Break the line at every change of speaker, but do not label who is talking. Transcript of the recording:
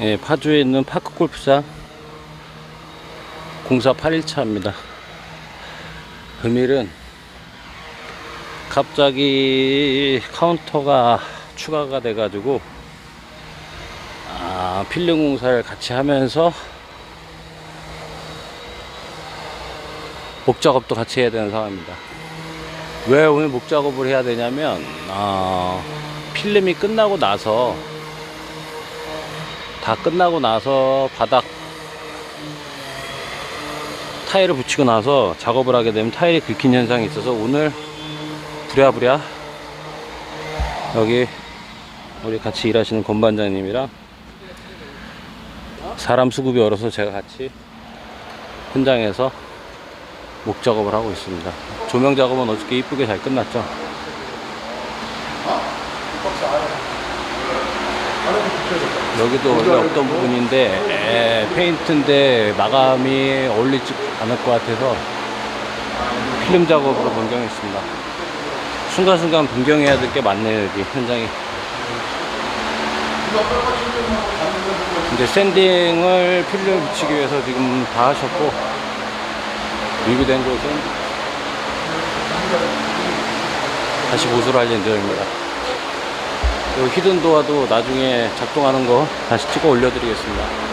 예, 파주에 있는 파크 골프장 공사 8일차입니다. 금일은 갑자기 카운터가 추가가 돼가지고 아, 필름 공사를 같이 하면서 목 작업도 같이 해야 되는 상황입니다. 왜 오늘 목 작업을 해야 되냐면 아, 필름이 끝나고 나서 다 끝나고 나서 바닥 타일을 붙이고 나서 작업을 하게 되면 타일이 긁힌 현상이 있어서 오늘 부랴부랴 여기 우리 같이 일하시는 건반장님이랑 사람 수급이 얼어서 제가 같이 현장에서 목 작업을 하고 있습니다. 조명 작업은 어저께 이쁘게 잘 끝났죠. 여기도 원래 없던 부분인데 에, 페인트인데 마감이 어울리지 않을 것 같아서 필름 작업으로 변경했습니다. 순간순간 변경해야 될 게 많네요 여기 현장이. 이제 샌딩을 필름 붙이기 위해서 지금 다 하셨고 리뷰된 곳은 다시 보수를 할 예정입니다. 요 히든 도어도 나중에 작동하는 거 다시 찍어 올려드리겠습니다.